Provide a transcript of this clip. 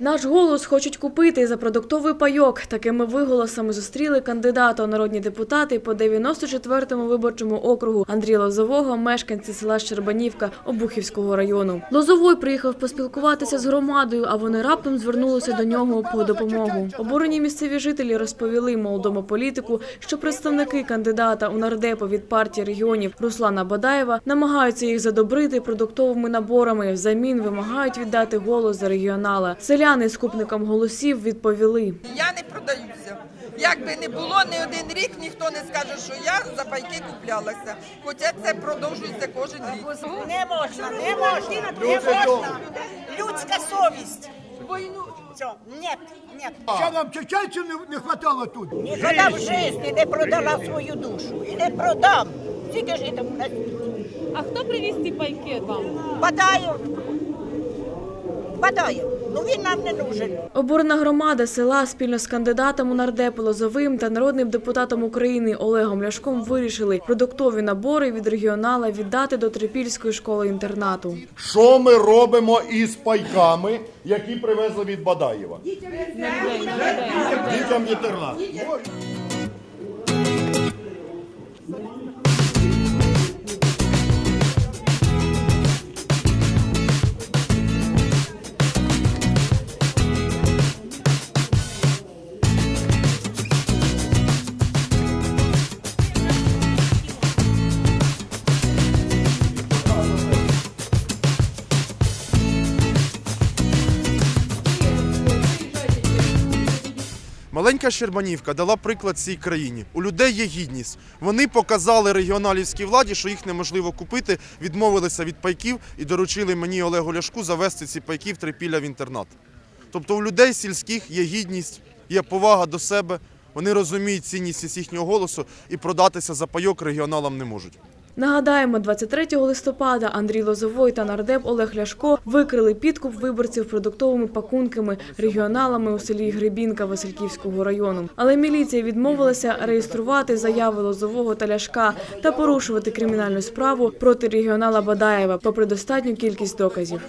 Наш голос хочуть купити за продуктовий пайок. Такими виголосами зустріли кандидата народні депутати по 94-му виборчому округу Андрія Лозового, мешканці села Щербанівка Обухівського району. Лозовой приїхав поспілкуватися з громадою, а вони раптом звернулися до нього по допомогу. Обурені місцеві жителі розповіли молодому політику, що представники кандидата у нардепу від партії регіонів Руслана Бадаєва намагаються їх задобрити продуктовими наборами. Взамін вимагають віддати голос за регіонала. Селяни скупникам голосів відповіли. Я не продаюся. Як би не було, не один рік ніхто не скаже, що я за пайки куплялася. Хоча це продовжується кожен рік. Не можна, не можна, не можна. Людська совість. Все, ні, ні. Ще нам чеченців не, не хватало тут. Ніколи в житті не продала свою душу. І не продам. Тільки житиму на світі. А хто привіз ці пайки вам? Бадаю. Бадаю. Ну він нам не нужен. Оборона громада села спільно з кандидатом у нардепу Лозовим та народним депутатом України Олегом Ляшком вирішили продуктові набори від регіонала віддати до Трипільської школи інтернату. Що ми робимо із пайками, які привезли від Бадаєва? Дітям в інтернат. Маленька Щербанівка дала приклад цій країні. У людей є гідність. Вони показали регіоналівській владі, що їх неможливо купити, відмовилися від пайків і доручили мені Олегу Ляшку завести ці пайки в Трипілля в інтернат. Тобто у людей сільських є гідність, є повага до себе, вони розуміють цінність їхнього голосу і продатися за пайок регіоналам не можуть. Нагадаємо, 23 листопада Андрій Лозовой та нардеп Олег Ляшко викрили підкуп виборців продуктовими пакунками регіоналами у селі Гребінка Васильківського району. Але міліція відмовилася реєструвати заяви Лозового та Ляшка та порушувати кримінальну справу проти регіонала Бадаєва, попри достатню кількість доказів.